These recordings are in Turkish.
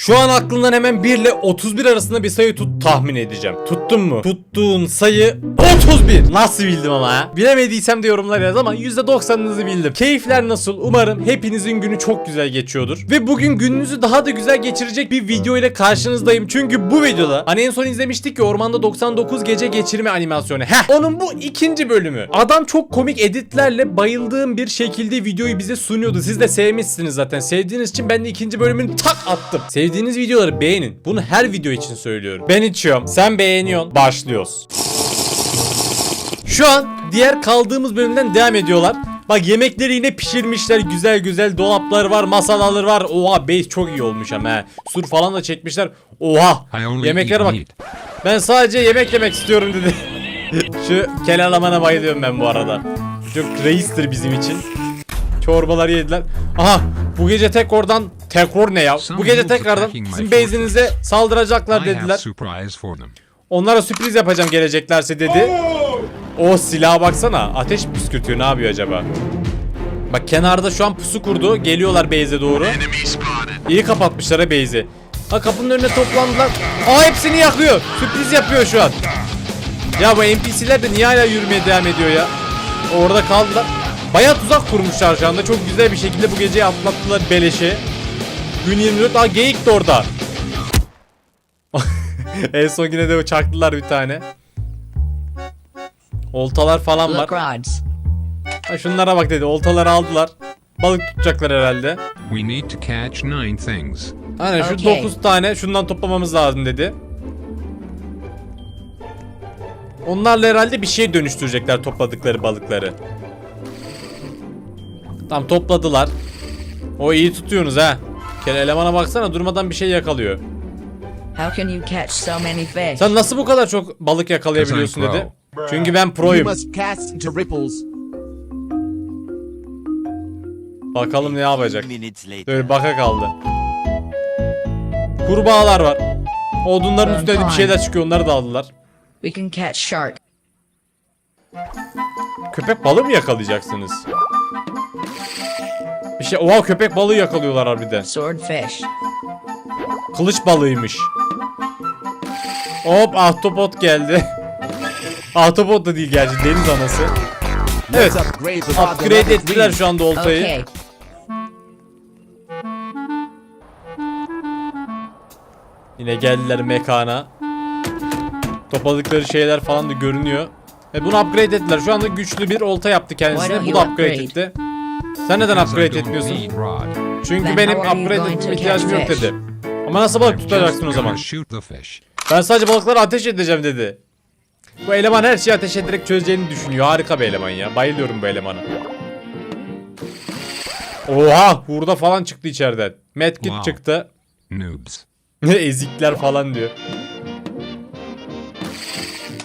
Şu an aklından hemen 1 ile 31 arasında bir sayı tut tahmin edeceğim. Tuttun mu? Tuttuğun sayı 31. Nasıl bildim ama ha? Bilemediysem de yorumlar yaz ama %90'ınızı bildim. Keyifler nasıl? Umarım hepinizin günü çok güzel geçiyordur. Ve bugün gününüzü daha da güzel geçirecek bir video ile karşınızdayım. Çünkü bu videoda hani en son izlemiştik ki Ormanda 99 Gece Geçirme animasyonu. Heh onun bu ikinci bölümü. Adam çok komik editlerle bayıldığım bir şekilde videoyu bize sunuyordu. Siz de sevmişsiniz zaten. Sevdiğiniz için ben de ikinci bölümünü tak attım. Sevdiğiniz videoları beğenin. Bunu her video için söylüyorum. Ben içiyorum. Sen beğeniyorsun. Başlıyoruz. Şu an diğer kaldığımız bölümden devam ediyorlar. Bak yemekleri yine pişirmişler. Güzel güzel dolaplar var, masalar var. Oha base çok iyi olmuş ama he. Sur falan da çekmişler. Oha. Yemeklere bak. Ben sadece yemek yemek istiyorum dedi. Şu kelalamana bayılıyorum ben bu arada. Çok reistir bizim için. Çorbaları yediler. Aha bu gece tek oradan tekrar ne ya? Bu gece tekrardan sizin base'inize saldıracaklar dediler. Onlara sürpriz yapacağım geleceklerse dedi. O silaha baksana. Ateş püskürtüyor. Ne yapıyor acaba? Bak kenarda şu an pusu kurdu. Geliyorlar base'e doğru. İyi kapatmışlar ha base'i. Ha kapının önüne toplandılar. Aa hepsini yakıyor. Sürpriz yapıyor şu an. Ya bu NPC'ler de niye hala yürümeye devam ediyor ya? Orada kaldılar. Bayağı tuzak kurmuşlar şu anda. Çok güzel bir şekilde bu geceyi atlattılar beleşe. Gün 24. Aa geyik de orada. en son yine de çaktılar bir tane. Oltalar falan var. Ha, şunlara bak dedi. Oltaları aldılar. Balık tutacaklar herhalde. We need to catch nine things. Aynen şu Okey. 9 tane şundan toplamamız lazım dedi. Onlarla herhalde bir şey dönüştürecekler topladıkları balıkları. Tam topladılar. O iyi tutuyorsunuz ha. Kere elemana baksana durmadan bir şey yakalıyor. How can you catch so many fish? Sen nasıl bu kadar çok balık yakalayabiliyorsun dedi. Çünkü ben proyum. Bakalım ne yapacak. Böyle baka kaldı. Kurbağalar var. Odunların üstünde bir şeyler çıkıyor onları da aldılar. We can catch shark. Köpek balığı mı yakalayacaksınız? Şey, oha köpek balığı yakalıyorlar harbiden. Swordfish. Kılıç balığıymış. Hop ahtapot geldi. ahtapot da değil gerçi deniz anası. Evet. Upgrade ettiler şu anda oltayı. Okay. Yine geldiler mekana. Topladıkları şeyler falan da görünüyor. E bunu upgrade ettiler. Şu anda güçlü bir olta yaptı kendisine. Bu da upgrade upgrade? etti. Sen neden upgrade etmiyorsun? Çünkü benim upgrade ihtiyacım yok dedi. Ama nasıl balık tutacaksın o zaman? Ben sadece balıklara ateş edeceğim dedi. Bu eleman her şeyi ateş ederek çözeceğini düşünüyor. Harika bir eleman ya. Bayılıyorum bu elemana. Oha! Hurda falan çıktı içeriden. Medkit Wow. çıktı. Noobs. Ezikler falan diyor.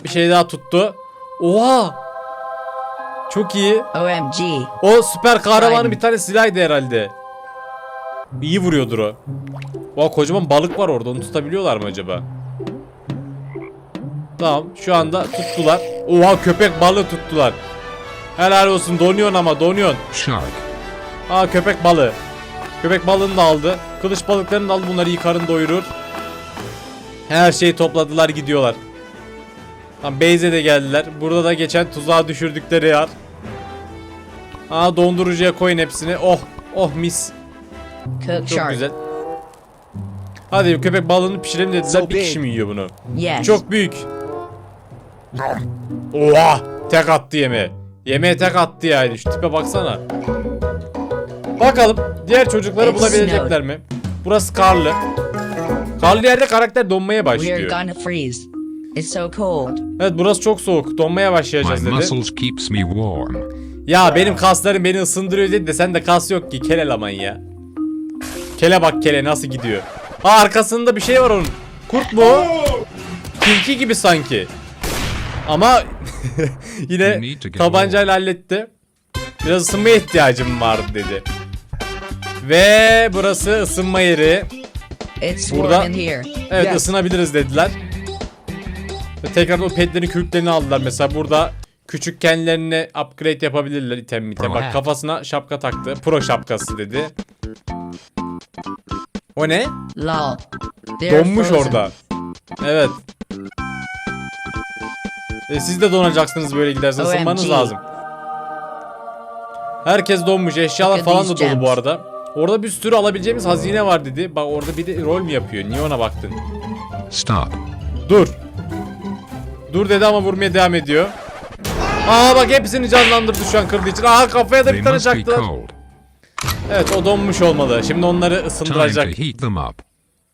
Bir şey daha tuttu. Oha! Çok iyi. OMG. O süper kahramanın bir tane silahıydı herhalde. İyi vuruyordur o. Oha kocaman balık var orada. Onu tutabiliyorlar mı acaba? Tamam. Şu anda tuttular. Oha köpek balığı tuttular. Helal olsun. Donuyorsun ama donuyorsun. Shark. Aa köpek balığı. Köpek balığını da aldı. Kılıç balıklarını da aldı. Bunları yıkarın doyurur. Her şeyi topladılar gidiyorlar. Tam Beyze de geldiler. Burada da geçen tuzağa düşürdükleri yer. Aa dondurucuya koyun hepsini. Oh oh mis. Cook Çok shark. güzel. Hadi köpek balığını pişirelim dediler. So bir kişi mi yiyor bunu? Yes. Çok büyük. Oha! Tek attı yemeğe. Yemeğe tek attı yani. Şu tipe baksana. Bakalım diğer çocukları It's bulabilecekler mi? Burası karlı. Karlı yerde karakter donmaya We're başlıyor. gonna freeze. It's so cold. Evet burası çok soğuk. Donmaya My başlayacağız dedi. Ya benim kaslarım beni ısındırıyor dedi de sende kas yok ki. Kele laman ya. Kele bak kele nasıl gidiyor. Ha arkasında bir şey var onun. Kurt mu? Tilki gibi sanki. Ama yine tabancayla halletti. Biraz ısınmaya ihtiyacım var dedi. Ve burası ısınma yeri. Burada-. Evet ısınabiliriz dediler. Ve tekrar o petlerin kürklerini aldılar. Mesela burada küçük kendilerine upgrade yapabilirler item item. Bak kafasına şapka taktı. Pro şapkası dedi. O ne? Lol. Donmuş orada. Evet. E siz de donacaksınız böyle giderseniz OMG. ısınmanız lazım. Herkes donmuş. Eşyalar falan da dolu bu arada. Orada bir sürü alabileceğimiz hazine var dedi. Bak orada bir de rol mü yapıyor? Niye ona baktın? Stop. Dur. Dur dedi ama vurmaya devam ediyor. Aa bak hepsini canlandırdı şu an kırdığı için. Aa kafaya da bir tane çaktılar. Evet o donmuş olmalı. Şimdi onları ısındıracak.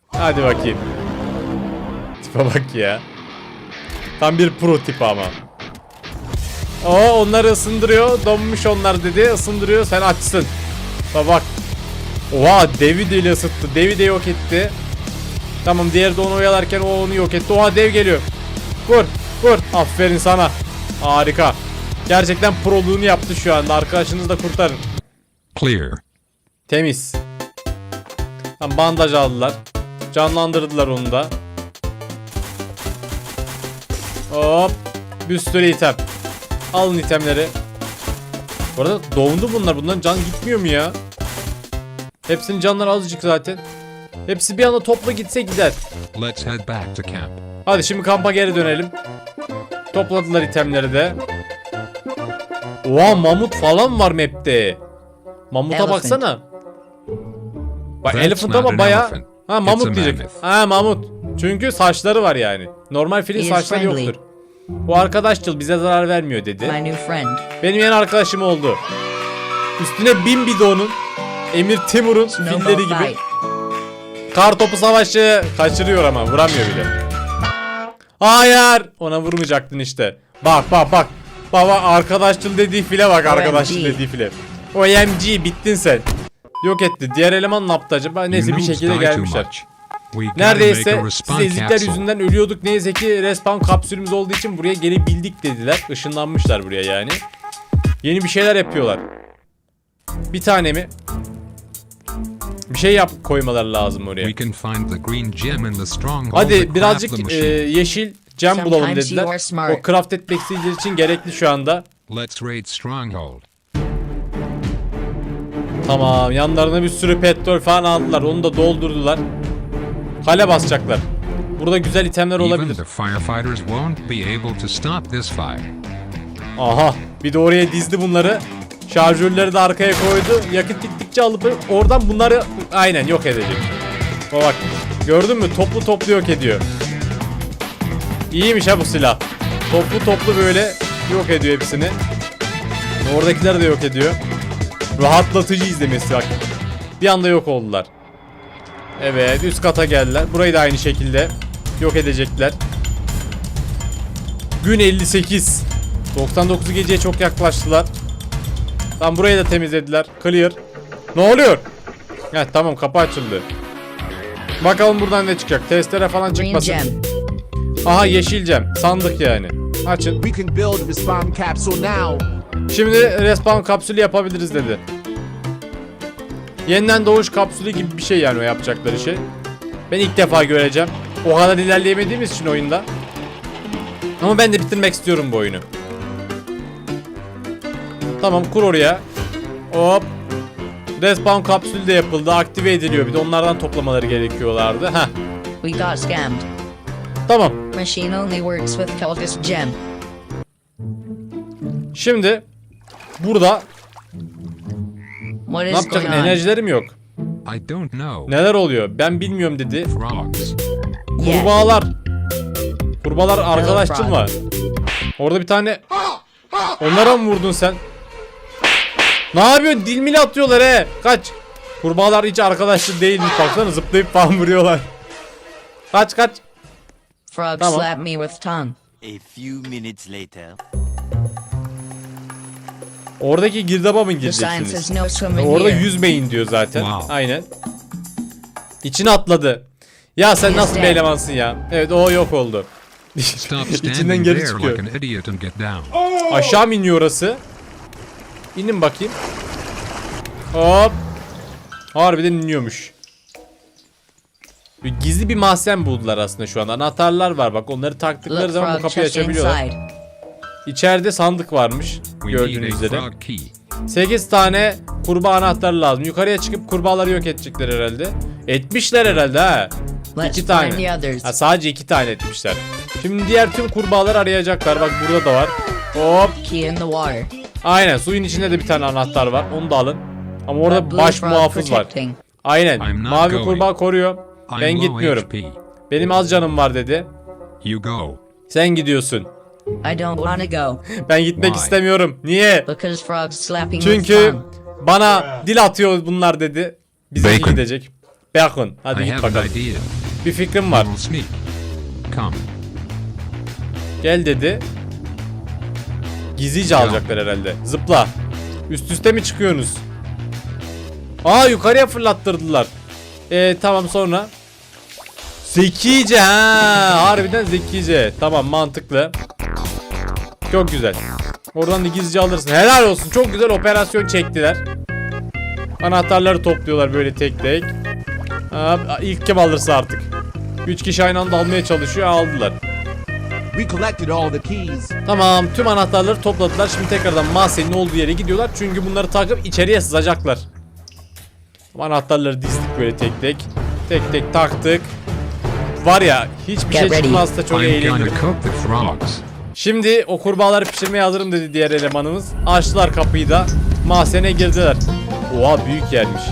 Hadi bakayım. Tipe bak ya. Tam bir pro tip ama. O onları ısındırıyor. Donmuş onlar dedi. Isındırıyor. Sen açsın. Bak bak. Oha devi de ile ısıttı. Devi de yok etti. Tamam diğeri de onu oyalarken o onu yok etti. Oha dev geliyor. Vur. Vur. Aferin sana. Harika. Gerçekten proluğunu yaptı şu anda. Arkadaşınızı da kurtarın. Clear. Temiz. Tamam bandaj aldılar. Canlandırdılar onu da. Hop. Bir sürü item. Alın itemleri. Bu arada dondu bunlar. Bunların can gitmiyor mu ya? Hepsinin canları azıcık zaten. Hepsi bir anda topla gitse gider. Let's head back to camp. Hadi şimdi kampa geri dönelim. Topladılar itemleri de. Oha mamut falan var map'te. Mamuta Elephant. baksana. Bak That's elephant not ama an baya... elephant. Ha It's mamut diyecek. mammoth. Ha mamut. Çünkü saçları var yani. Normal filin He is saçları friendly. yoktur. Bu arkadaşçıl bize zarar vermiyor dedi. My new friend. Benim yeni arkadaşım oldu. Üstüne bin bidonun Emir Timur'un filleri gibi. fight. Kar topu savaşı kaçırıyor ama vuramıyor bile. Hayır. Ona vurmayacaktın işte. Bak bak bak. Baba arkadaşçıl dediği file bak arkadaşçıl dediği file. OMG bittin sen. Yok etti. Diğer eleman ne yaptı acaba? Neyse bir şekilde gelmişler. Neredeyse siz ezikler yüzünden ölüyorduk. Neyse ki respawn kapsülümüz olduğu için buraya gelebildik dediler. Işınlanmışlar buraya yani. Yeni bir şeyler yapıyorlar. Bir tane mi? Bir şey yap koymaları lazım oraya. We can find the green gem in the stronghold Hadi birazcık e, yeşil cam bulalım dediler. O craft etmek istediği için gerekli şu anda. Let's raid stronghold. Tamam yanlarına bir sürü petrol falan aldılar. Onu da doldurdular. Kale basacaklar. Burada güzel itemler olabilir. Aha bir de oraya dizdi bunları. Şarjörleri de arkaya koydu. Yakıt gittikçe alıp oradan bunları aynen yok edecek. Bak bak. Gördün mü? Toplu toplu yok ediyor. İyiymiş ha bu silah. Toplu toplu böyle yok ediyor hepsini. Oradakileri de yok ediyor. Rahatlatıcı izlemesi bak. Bir anda yok oldular. Evet üst kata geldiler. Burayı da aynı şekilde yok edecekler. Gün 58. 99 geceye çok yaklaştılar. Tam burayı da temizlediler. Clear. Ne oluyor? Ha tamam kapı açıldı. Bakalım buradan ne çıkacak. Testere falan çıkmasın. Aha yeşil cem. Sandık yani. Açın. We can build a respawn capsule now. Şimdi respawn kapsülü yapabiliriz dedi. Yeniden doğuş kapsülü gibi bir şey yani o yapacakları şey. Ben ilk defa göreceğim. O kadar ilerleyemediğimiz için oyunda. Ama ben de bitirmek istiyorum bu oyunu. Tamam kur oraya. Hop. Respawn kapsülü de yapıldı. Aktive ediliyor. Bir de onlardan toplamaları gerekiyorlardı. Heh. We got scammed. Tamam. Machine only works with cultist gem. Şimdi burada What ne is yapacak? going on? Enerjilerim yok. I don't know. Neler oluyor? Ben bilmiyorum dedi. Frogs. Kurbağalar. Kurbağalar arkadaşçıl mı? Orada bir tane... Onlara mı vurdun sen? Ne yapıyorsun? Dilmili atıyorlar he. Kaç. Kurbağalar hiç arkadaşçıl değilmiş. Baksana zıplayıp falan vuruyorlar. Kaç kaç. Frog Tamam. slapped me with tongue. A few minutes later. Oradaki girdaba mı gireceksiniz? swimming Orada yüzmeyin diyor zaten. Wow. Aynen. İçine atladı. Ya sen nasıl bir elemansın ya? Evet o yok oldu. İçinden geri çıkıyor. like an idiot and get down. Aşağı mı iniyor orası? İnin bakayım. Hop. Harbiden iniyormuş. Bir gizli bir mahzen buldular aslında şu anda. Anahtarlar var bak. Onları taktıkları zaman bu kapıyı açabiliyorlar. İçeride sandık varmış. Gördüğünüz üzere. frog key. 8 tane kurbağa anahtarı lazım. Yukarıya çıkıp kurbağaları yok edecekler herhalde. Etmişler herhalde ha. İki tane. Ha, sadece iki tane etmişler. Şimdi diğer tüm kurbağaları arayacaklar. Bak burada da var. Hop. Aynen suyun içinde de bir tane anahtar var. Onu da alın. Ama orada baş muhafız var. Aynen. Mavi kurbağa koruyor. Ben gitmiyorum. Benim az canım var dedi. You go. Sen gidiyorsun. I don't want to go Ben gitmek Why? istemiyorum. Niye? because frogs slapping Çünkü bana dil atıyor bunlar dedi. Bize Bacon. gidecek. Bacon. Hadi I git bakalım. Bir fikrim var. Come. Gel dedi. Gizlice alacaklar herhalde. Zıpla. Üst üste mi çıkıyorsunuz? Aa yukarıya fırlattırdılar. Ee, tamam sonra. Zekice ha. Harbiden zekice. Tamam mantıklı. Çok güzel. Oradan da gizlice alırsın. Helal olsun. Çok güzel operasyon çektiler. Anahtarları topluyorlar böyle tek tek. Ha, ilk kim alırsa artık. Üç kişi aynı anda almaya çalışıyor. Aldılar. We collected all the keys. Tamam tüm anahtarları topladılar. Şimdi tekrardan mahzenin olduğu yere gidiyorlar. Çünkü bunları takıp içeriye sızacaklar. Anahtarları dizdik böyle tek tek. Tek tek taktık. Var ya hiçbir şey Get ready. çıkmazsa çok I'm eğlenirim. gonna cook the frogs. Şimdi o kurbağaları pişirmeye hazırım dedi diğer elemanımız. Açtılar kapıyı da. Mahzene girdiler. Oha büyük yermiş.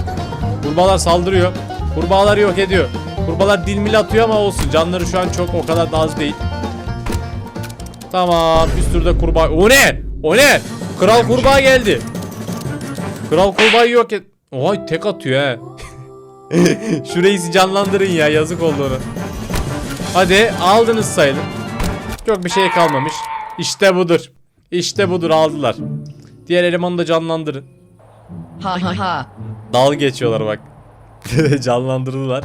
Kurbağalar saldırıyor. Kurbağalar yok ediyor. Kurbağalar dilmil atıyor ama olsun. Canları şu an çok o kadar da az değil. Tamam bir sürü de kurbağa. O ne? O ne? Kral kurbağa geldi. Kral kurbağayı yok et. Oha tek atıyor he. Şu reisi canlandırın ya yazık oldu ona. Hadi aldınız sayılır. Çok bir şey kalmamış. İşte budur. İşte budur aldılar. Diğer elemanı da canlandırın. Ha ha ha. Dalga geçiyorlar bak. Canlandırdılar.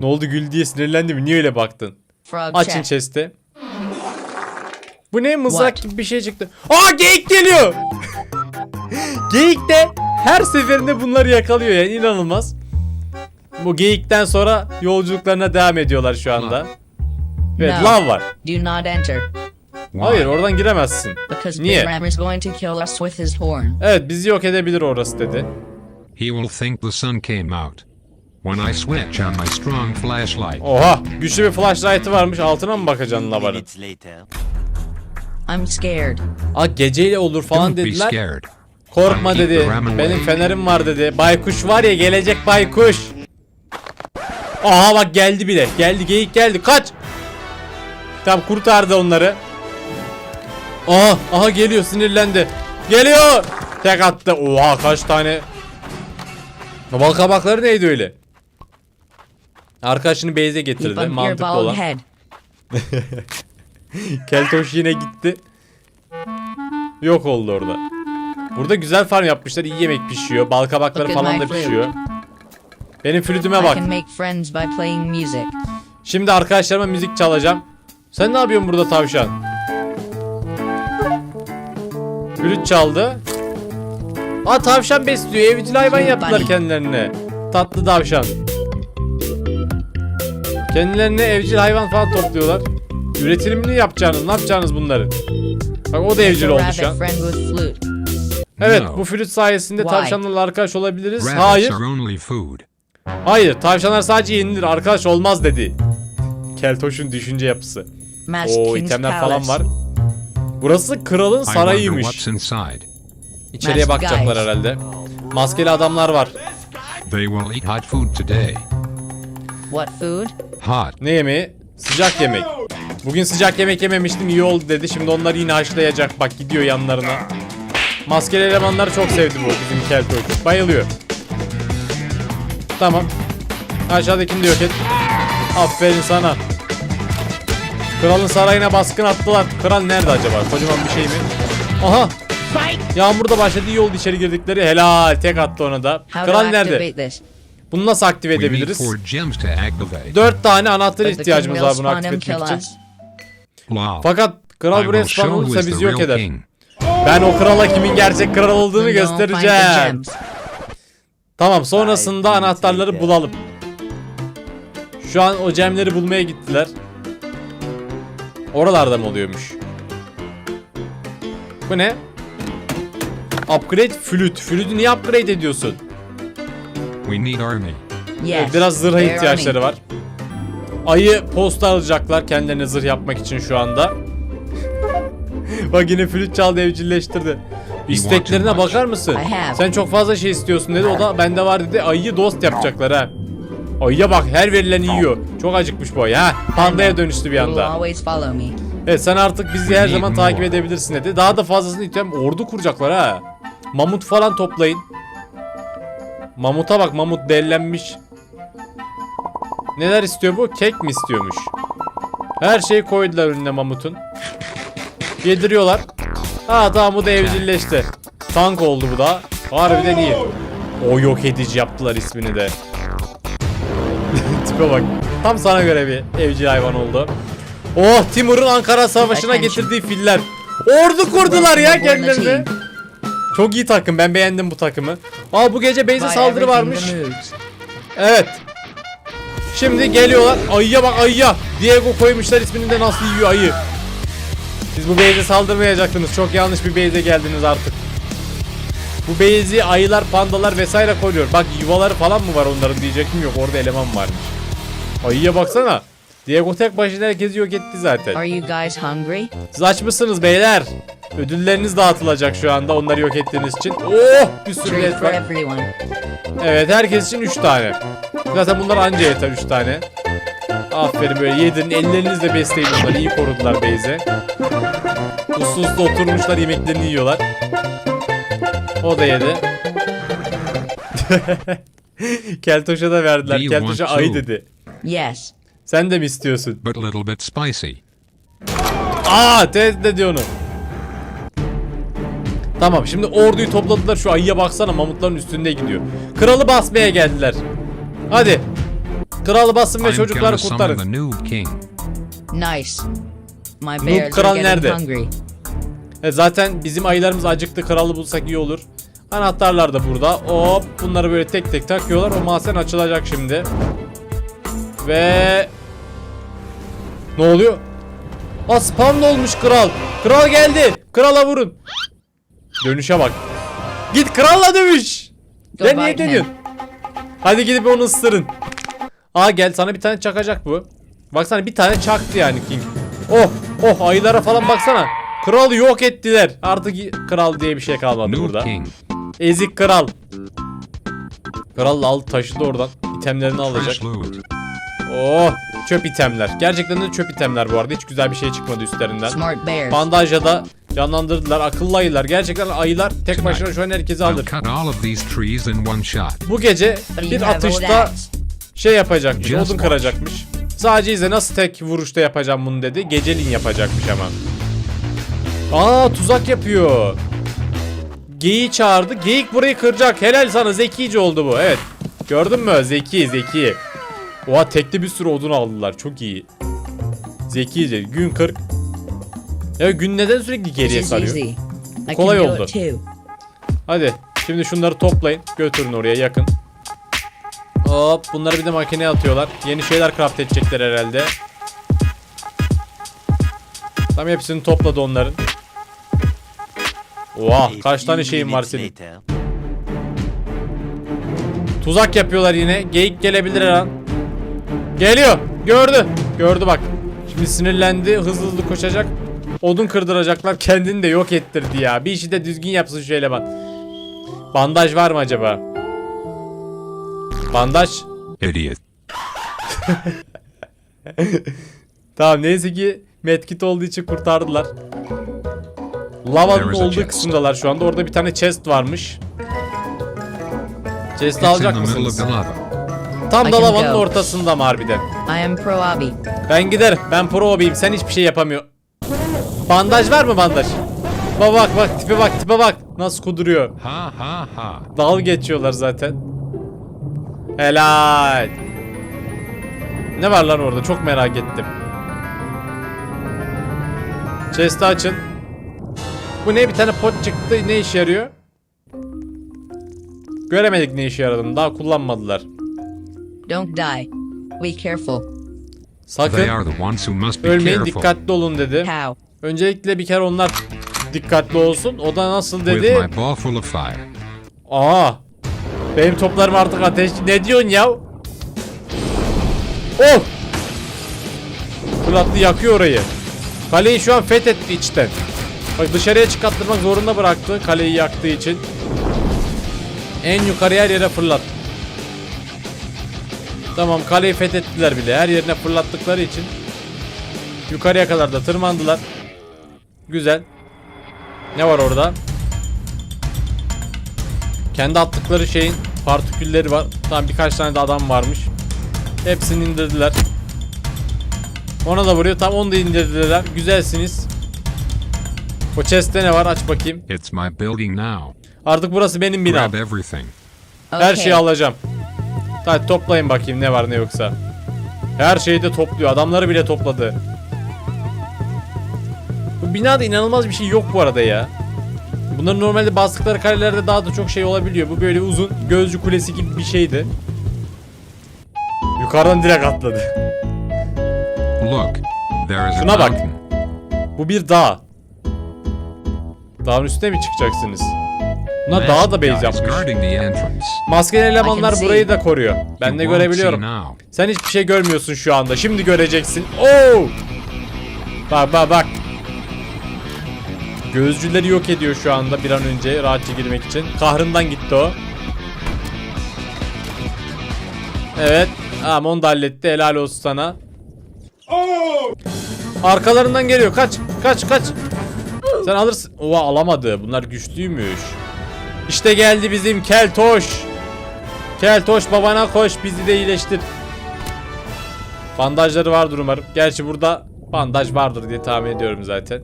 Ne oldu gül diye sinirlendi mi? Niye öyle baktın? Frog Açın chest'i. Bu ne mızrak What? gibi bir şey çıktı. Aa geyik geliyor. geyik de her seferinde bunları yakalıyor yani inanılmaz. Bu geyikten sonra yolculuklarına devam ediyorlar şu anda. Evet No. lav var. Do not enter? Hayır oradan giremezsin. because Niye? Big Ram is going to kill us with his horn. Evet bizi yok edebilir orası dedi. He will think the sun came out. When I switch on my strong flashlight. Oha güçlü bir flashlight'ı varmış altına mı bakacaksın lavanın? I'm scared. Aa geceyle olur falan Don't be dediler. scared. Korkma dedi. Benim fenerim var dedi. Baykuş var ya gelecek baykuş. Aha bak geldi bile. Geldi geyik geldi. Kaç. Tamam kurtardı onları. Aha aha geliyor sinirlendi. Geliyor. Tek attı. Oha kaç tane. Bal kabakları neydi öyle? Arkadaşını base'e getirdi. Mantıklı olan. Keltoş yine gitti. Yok oldu orada. Burada güzel farm yapmışlar. iyi yemek pişiyor. Bal kabakları falan da pişiyor. Benim flütüme bak. Şimdi arkadaşlarıma müzik çalacağım. Sen ne yapıyorsun burada tavşan? Flüt çaldı. Aa tavşan besliyor. Evcil hayvan yaptılar kendilerine. Tatlı tavşan. Kendilerine evcil hayvan falan topluyorlar. Üretimini yapacağınız, ne yapacağınız bunları? Bak o da evcil oldu şu an. Evet bu flüt sayesinde tavşanlarla arkadaş olabiliriz. Hayır. Hayır tavşanlar sadece yenilir arkadaş olmaz dedi. Keltoş'un düşünce yapısı. O itemler falan var. Burası kralın sarayıymış. İçeriye bakacaklar herhalde. Maskeli adamlar var. They will eat hot food today. What food? Hot. Ne yemeği? Sıcak yemek. Bugün sıcak yemek yememiştim iyi oldu dedi. Şimdi onlar yine haşlayacak. Bak gidiyor yanlarına. Maskeli elemanları çok sevdi bu bizim Keltoş. Bayılıyor. Tamam. Aşağıdakini de yok et. Aferin sana. Kralın sarayına baskın attılar. Kral nerede acaba? Kocaman bir şey mi? Aha. Yağmur da başladı iyi oldu içeri girdikleri. Helal tek attı ona da. Kral nerede? Bunu nasıl aktive edebiliriz? four gems to activate. Dört tane anahtar ihtiyacımız var bunu kill etmek için. Fakat kral I buraya will spawn show who olursa is bizi the yok eder. king. Ben o krala kimin gerçek kral olduğunu göstereceğim. gems. Tamam sonrasında anahtarları bulalım. Şu an o gemleri bulmaya gittiler. Oralarda mı oluyormuş? Bu ne? Upgrade flüt. Flütü niye upgrade ediyorsun? We need army. Yes. Biraz zırha ihtiyaçları var. Ayı posta alacaklar kendilerine zırh yapmak için şu anda. Bak yine flüt çaldı evcilleştirdi. İsteklerine bakar mısın? Sen çok fazla şey istiyorsun dedi. O da bende var dedi. Ayıyı dost yapacaklar ha. Ayıya bak her verilen yiyor. Çok acıkmış bu ayı ha. Pandaya dönüştü bir anda. Evet sen artık bizi her zaman takip edebilirsin dedi. Daha da fazlasını istiyorum. Ordu kuracaklar ha. Mamut falan toplayın. Mamuta bak mamut dellenmiş. Neler istiyor bu? Kek mi istiyormuş? Her şeyi koydular önüne mamutun. Yediriyorlar. Ha tamam bu da evcilleşti. Tank oldu bu da. Harbiden iyi. O yok edici yaptılar ismini de. Tipe bak. Tam sana göre bir evcil hayvan oldu. Oh Timur'un Ankara Savaşı'na getirdiği filler. Ordu kurdular ya kendilerine. Çok iyi takım. Ben beğendim bu takımı. Aa bu gece base'e saldırı varmış. Evet. Şimdi geliyorlar. Ayıya bak ayıya. Diego koymuşlar ismini de nasıl yiyor ayı. Siz bu base'e saldırmayacaktınız. Çok yanlış bir base'e geldiniz artık. Bu base'i ayılar, pandalar vesaire koruyor. Bak yuvaları falan mı var onların diyecektim yok. Orada eleman varmış. Ayıya baksana. Diego tek başına herkesi yok etti zaten. Are you guys hungry? Siz aç mısınız beyler? Ödülleriniz dağıtılacak şu anda onları yok ettiğiniz için. Oh bir sürü Treat et for var. Evet herkes için 3 tane. Zaten bunlar anca yeter 3 tane. Aferin böyle yedin ellerinizle besleyin onları iyi korudular Beyze. Uslu uslu oturmuşlar yemeklerini yiyorlar. O da yedi. Keltoş'a da verdiler. Keltoş'a ay dedi. Yes. Sen de mi istiyorsun? but a little bit spicy. Aa tehdit ediyor onu. Tamam şimdi orduyu topladılar şu ayıya baksana mamutların üstünde gidiyor. Kralı basmaya geldiler. Hadi. Kralı basın ve çocukları kurtarın. new king. Nice. My Noob kral nerede? hungry. E zaten bizim ayılarımız acıktı kralı bulsak iyi olur. Anahtarlar da burada. Hop bunları böyle tek tek takıyorlar. O mahzen açılacak şimdi. Ve ne oluyor? Aa spam olmuş kral. Kral geldi. Krala vurun. Dönüşe bak. Git kralla dövüş. Sen niye deniyorsun? Hadi gidip onu ısırın. Aa gel sana bir tane çakacak bu. Baksana bir tane çaktı yani King. Oh oh ayılara falan baksana. Kralı yok ettiler. Artık kral diye bir şey kalmadı New burada. king. Ezik kral. Kral al taşıdı oradan. İtemlerini alacak. Oh çöp itemler. Gerçekten de çöp itemler bu arada. Hiç güzel bir şey çıkmadı üstlerinden. Bandajla da canlandırdılar. Akıllı ayılar. Gerçekten ayılar tek başına şu an herkesi alır. Bu gece bir atışta şey yapacakmış. Odun kıracakmış. Sadece izle nasıl tek vuruşta yapacağım bunu dedi. Geceliğin yapacakmış ama. Aa tuzak yapıyor. Geyiği çağırdı. Geyik burayı kıracak. Helal sana zekice oldu bu. Evet. Gördün mü? Zeki zeki. Oha tekli bir sürü odun aldılar. Çok iyi. Zekice. Gün 40. Ya gün neden sürekli geriye sarıyor? Kolay oldu. Hadi. Şimdi şunları toplayın. Götürün oraya yakın. Hop bunları bir de makineye atıyorlar. Yeni şeyler craft edecekler herhalde. Tam hepsini topladı onların. Oha kaç tane few şeyin var senin. Tuzak yapıyorlar yine. Geyik gelebilir her an. Geliyor. Gördü. Gördü bak. Şimdi sinirlendi. Hızlı hızlı koşacak. Odun kırdıracaklar. Kendini de yok ettirdi ya. Bir işi de düzgün yapsın şu eleman. Bandaj var mı acaba? Bandaj. Idiot. Tamam neyse ki medkit olduğu için kurtardılar. Lavanın olduğu kısımdalar şu anda. Orada bir tane chest varmış. Chest'i alacak mısınız? Tam da lavanın ortasında mı harbiden? I am pro abi. Ben giderim. Ben pro hobiyim. Sen hiçbir şey yapamıyor. Bandaj var mı bandaj? Bak bak bak tipe bak tipe bak. Nasıl kuduruyor. Ha ha ha. Dal geçiyorlar zaten. Helal. Ne var lan orada? Çok merak ettim. Chest'i açın. Bu ne? Bir tane pot çıktı. Ne işe yarıyor? Göremedik ne işe yaradığını. Daha kullanmadılar. Don't die. Be careful. They Sakın are the ones who must be ölmeyin dikkatli olun dedi. How? Öncelikle bir kere onlar dikkatli olsun. O da nasıl dedi? Aa. Benim toplarım artık ateş. Ne diyorsun ya? Oh! Fırlattı yakıyor orayı. Kaleyi şu an fethetti içten. Bak dışarıya çıkarttırmak zorunda bıraktı kaleyi yaktığı için. En yukarıya her yere fırlat. Tamam kaleyi fethettiler bile. Her yerine fırlattıkları için. Yukarıya kadar da tırmandılar. Güzel. Ne var orada? Kendi attıkları şeyin partikülleri var. Tamam birkaç tane de adam varmış. Hepsini indirdiler. Ona da vuruyor. Tam onu da indirdiler. Güzelsiniz. O chest'te ne var? Aç bakayım. It's my building now. Artık burası benim binam. Grab everything. Her Okay. şeyi alacağım. Hadi toplayın bakayım ne var ne yoksa. Her şeyi de topluyor. Adamları bile topladı. Bu binada inanılmaz bir şey yok bu arada ya. Bunların normalde bastıkları karelerde daha da çok şey olabiliyor. Bu böyle uzun gözcü kulesi gibi bir şeydi. Yukarıdan direkt atladı. Look, there is a Şuna bak. Bu bir dağ. Dağın üstüne mi çıkacaksınız? Bunlar dağa da base yapmış. Maskeli elemanlar burayı da koruyor. Ben de görebiliyorum. Sen hiçbir şey görmüyorsun şu anda. Şimdi göreceksin. Oo! Bak bak bak. Gözcüleri yok ediyor şu anda bir an önce rahatça girmek için. Kahrından gitti o. Evet. Tamam onu da halletti. Helal olsun sana. Arkalarından geliyor. Kaç. Kaç kaç. Sen alırsın. Oha alamadı. Bunlar güçlüymüş. İşte geldi bizim Keltoş. Keltoş babana koş bizi de iyileştir. Bandajları vardır umarım. Gerçi burada bandaj vardır diye tahmin ediyorum zaten.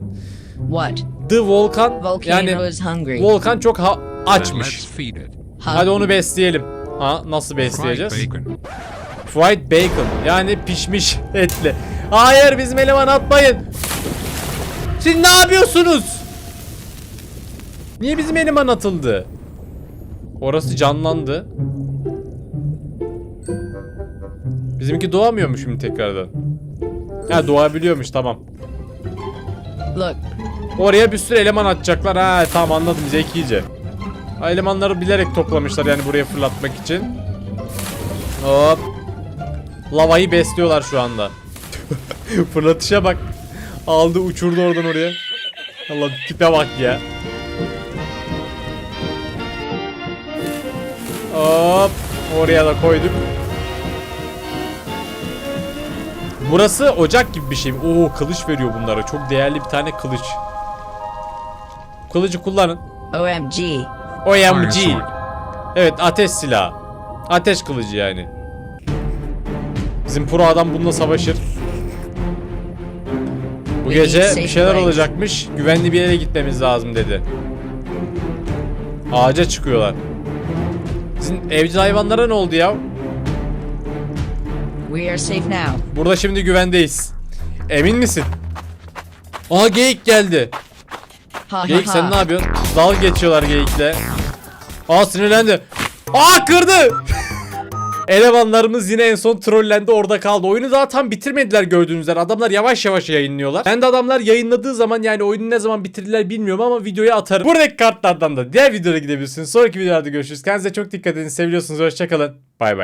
What? The Volkan Volcano yani is hungry. Volkan çok ha- açmış. Hadi onu besleyelim. Ha nasıl Fried besleyeceğiz? bacon. Fried bacon yani pişmiş etli. Hayır bizim eleman atmayın. Siz ne yapıyorsunuz? Niye bizim eleman atıldı? Orası canlandı. Bizimki doğamıyor mu şimdi tekrardan? Ha doğabiliyormuş tamam. Look, Oraya bir sürü eleman atacaklar. Ha tamam anladım zekice. Ha, elemanları bilerek toplamışlar yani buraya fırlatmak için. Hop. Lavayı besliyorlar şu anda. Fırlatışa bak. Aldı uçurdu oradan oraya. Allah tipe bak ya. Hop. Oraya da koyduk. Burası ocak gibi bir şey. Oo kılıç veriyor bunlara. Çok değerli bir tane kılıç. Kılıcı kullanın. OMG. OMG. Evet ateş silahı. Ateş kılıcı yani. Bizim pro adam bununla savaşır. Bu gece bir şeyler olacakmış. Güvenli bir yere gitmemiz lazım dedi. Ağaca çıkıyorlar. Sizin evcil hayvanlara ne oldu ya? We are safe now. Burada şimdi güvendeyiz. Emin misin? Aa geyik geldi. Ha Geyik sen ne yapıyorsun? Dal geçiyorlar geyikle. Aa sinirlendi. Aa kırdı. Elemanlarımız yine en son trollendi orada kaldı. Oyunu daha tam bitirmediler gördüğünüz üzere. Adamlar yavaş yavaş yayınlıyorlar. Ben de adamlar yayınladığı zaman yani oyunu ne zaman bitirdiler bilmiyorum ama videoyu atarım. Buradaki kartlardan da diğer videoda gidebilirsiniz. Sonraki videolarda görüşürüz. Kendinize çok dikkat edin. Seviyorsunuz. Hoşçakalın. Bay bay.